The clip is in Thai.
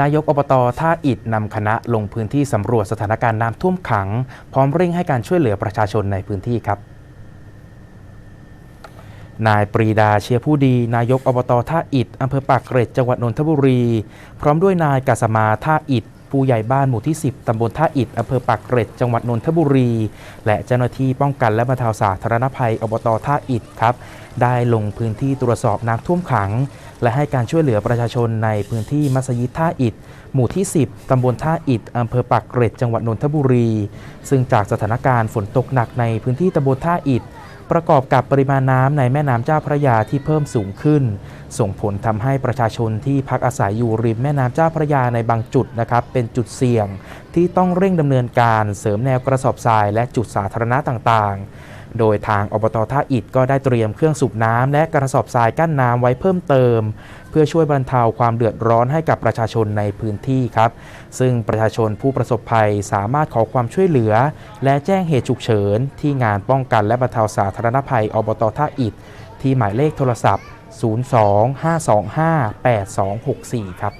นายกอบตท่าอิดนำคณะลงพื้นที่สำรวจสถานการณ์น้ำท่วมขัง พร้อมเร่งให้การช่วยเหลือประชาชนในพื้นที่ครับ นายปรีดาเชียร์ผู้ดี นายกอบตท่าอิดอำเภอปากเกร็ดจังหวัดนนทบุรี พร้อมด้วยนายกาสมาท่าอิด ผู้ใหญ่บ้านหมู่ที่ 10 ตำบลท่าอิฐอำเภอปากเกร็ด จังหวัดนนทบุรี และเจ้าหน้าที่ป้องกันและบรรเทาสาธารณภัยอบตท่าอิฐครับ ได้ลงพื้นที่ตรวจสอบน้ำท่วมขัง และให้การช่วยเหลือประชาชนในพื้นที่มัสยิดท่าอิฐหมู่ที่ 10 ตำบลท่าอิฐอำเภอปากเกร็ด จังหวัดนนทบุรี ซึ่งจากสถานการณ์ฝนตกหนักในพื้นที่ตำบลท่าอิฐ ประกอบกับปริมาณน้ำในแม่น้ำเจ้าพระยาที่เพิ่มสูงขึ้น ส่งผลทำให้ประชาชนที่พักอาศัยอยู่ริมแม่น้ำเจ้าพระยาในบางจุดนะครับเป็นจุดเสี่ยง ที่ต้องเร่งดำเนินการเสริมแนวกระสอบทรายและจุดสาธารณะต่างๆ โดยทางอบตท่าอิฐก็ได้เตรียมเครื่องสูบน้ำและกระสอบทรายกั้นน้ำไว้เพิ่มเติม เพื่อช่วยบรรเทาความเดือดร้อนให้กับประชาชนในพื้นที่ครับ ซึ่งประชาชนผู้ประสบภัยสามารถขอความช่วยเหลือ และแจ้งเหตุฉุกเฉิน ที่งานป้องกันและบรรเทาสาธารณภัยอบตท่าอิฐที่หมายเลขโทรศัพท์ 025258264 ครับ